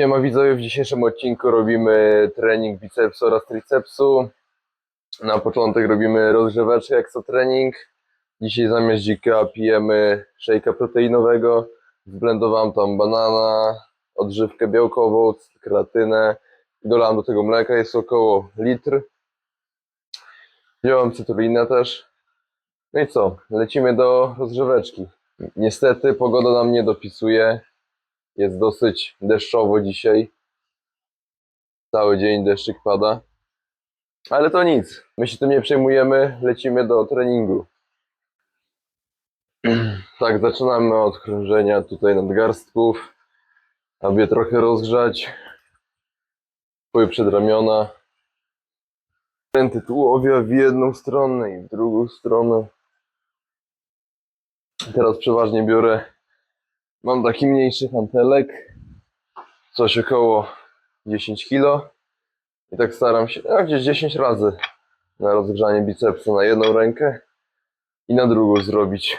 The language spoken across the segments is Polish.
Siema widzowie, w dzisiejszym odcinku robimy trening bicepsu oraz tricepsu. Na początek robimy rozgrzeweczkę jak co trening. Dzisiaj zamiast dzika pijemy szejka proteinowego. Zblendowałem tam banana, odżywkę białkową, kreatynę. Dolałem do tego mleka, jest około litr. Wziąłem cytrulinę też. No i co? Lecimy do rozgrzeweczki. Niestety pogoda nam nie dopisuje. Jest dosyć deszczowo dzisiaj. Cały dzień deszczyk pada. Ale to nic. My się tym nie przejmujemy. Lecimy do treningu. Tak, zaczynamy od krążenia tutaj nadgarstków, aby je trochę rozgrzać. Wpływ przedramiona. Kręty tułowia w jedną stronę i w drugą stronę. Teraz przeważnie biorę Mam taki mniejszy hantelek, coś około 10 kg i tak staram się, no gdzieś 10 razy na rozgrzanie bicepsu na jedną rękę i na drugą zrobić.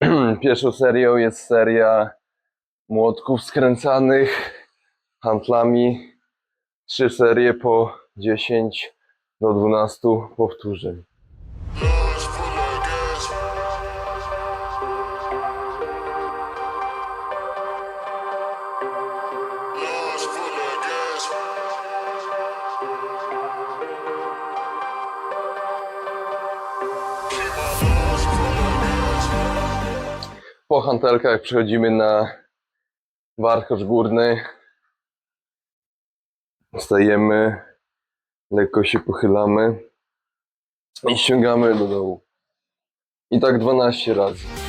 Pierwszą serią jest seria młotków skręcanych handlami trzy serie po 10 do 12 powtórzeń. Po hantelkach przechodzimy na warkocz górny. Stajemy, lekko się pochylamy i ściągamy do dołu. I tak 12 razy.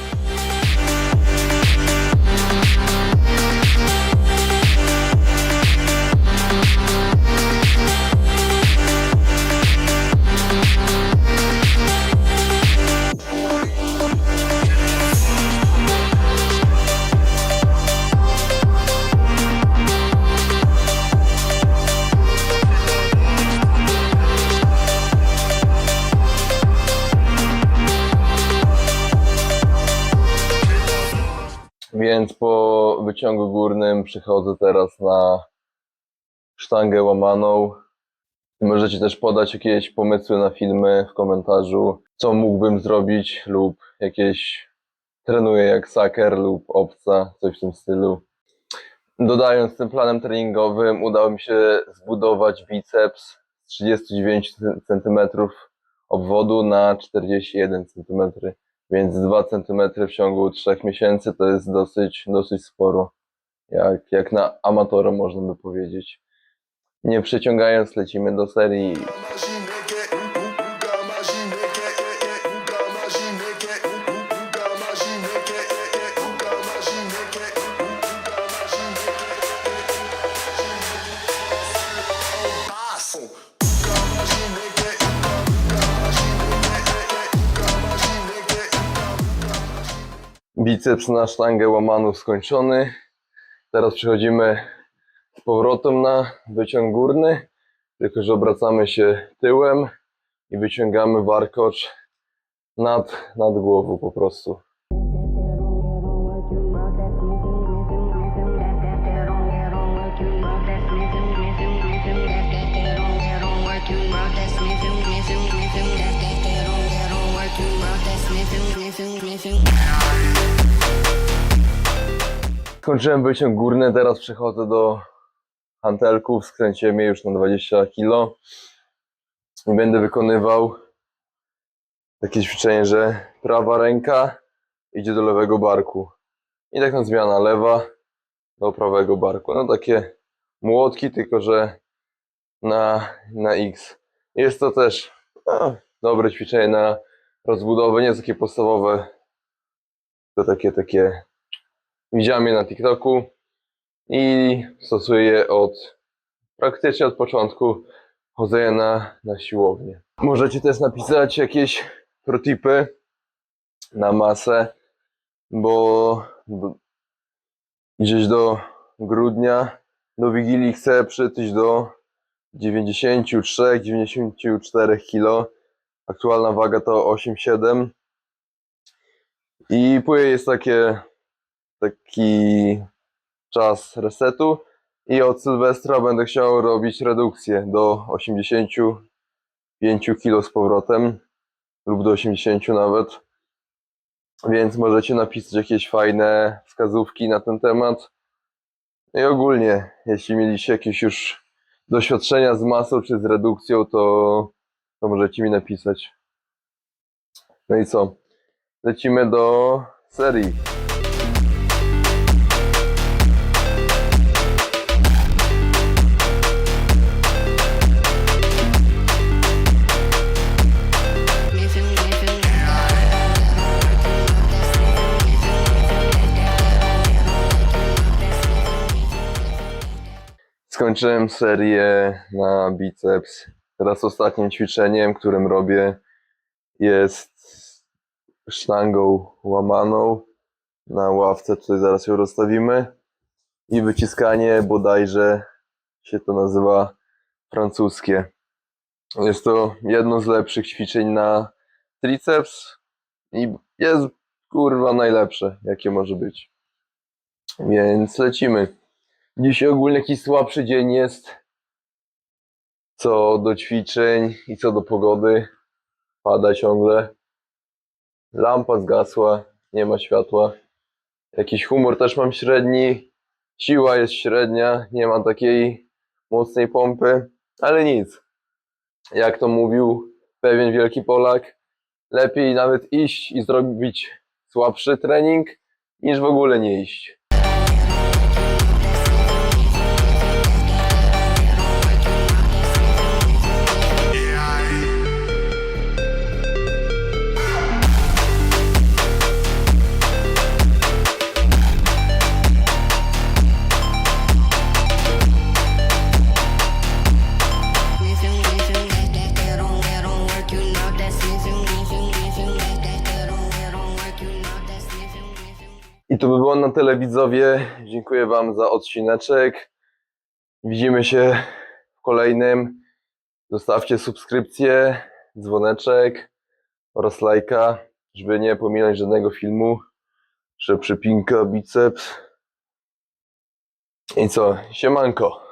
Po wyciągu górnym przechodzę teraz na sztangę łamaną. Możecie też podać jakieś pomysły na filmy w komentarzu, co mógłbym zrobić lub jakieś trenuję jak saker lub obca, coś w tym stylu. Dodając tym planem treningowym udało mi się zbudować biceps z 39 cm obwodu na 41 cm. Więc 2 cm w ciągu 3 miesięcy to jest dosyć, dosyć sporo. Jak, jak na amatora można by powiedzieć. Nie przeciągając, lecimy do serii. Biceps na sztangę łamanu skończony. Teraz przechodzimy z powrotem na wyciąg górny, tylko że obracamy się tyłem i wyciągamy warkocz nad, nad głową po prostu. Skończyłem wyciąg górny, teraz przechodzę do hantelków, skręciłem je już na 20 kg i będę wykonywał takie ćwiczenie, że prawa ręka idzie do lewego barku i taka zmiana lewa do prawego barku. No takie młotki, tylko że na, na X. Jest to też no, dobre ćwiczenie na rozbudowę, nie jest takie podstawowe, to takie, takie Widziałem je na TikToku i stosuję je od praktycznie od początku chodzenia na, na siłownię. Możecie też napisać jakieś protipy na masę, bo gdzieś do grudnia, do Wigilii chcę przytyć do 93-94 kg. Aktualna waga to 8,7. I później jest takie, taki czas resetu. I od Sylwestra będę chciał robić redukcję do 85 kg z powrotem, lub do 80 nawet. Więc możecie napisać jakieś fajne wskazówki na ten temat. No I ogólnie, jeśli mieliście jakieś już doświadczenia z masą czy z redukcją, to, to możecie mi napisać. No i co? Lecimy do serii. Skończyłem serię na biceps. Teraz ostatnim ćwiczeniem, którym robię, jest sztangą łamaną na ławce. Tutaj zaraz ją rozstawimy. I wyciskanie bodajże się to nazywa francuskie. Jest to jedno z lepszych ćwiczeń na triceps i jest kurwa najlepsze, jakie może być. Więc lecimy. Dzisiaj ogólnie jakiś słabszy dzień jest. Co do ćwiczeń i co do pogody. Pada ciągle. Lampa zgasła, nie ma światła. Jakiś humor też mam średni. Siła jest średnia, nie ma takiej mocnej pompy, ale nic. Jak to mówił pewien wielki Polak, lepiej nawet iść i zrobić słabszy trening, niż w ogóle nie iść. I to by było na tyle widzowie. Dziękuję Wam za odcineczek. Widzimy się w kolejnym. Zostawcie subskrypcję, dzwoneczek oraz lajka, żeby nie pominąć żadnego filmu. Jeszcze przypinka, biceps. I co? Siemanko.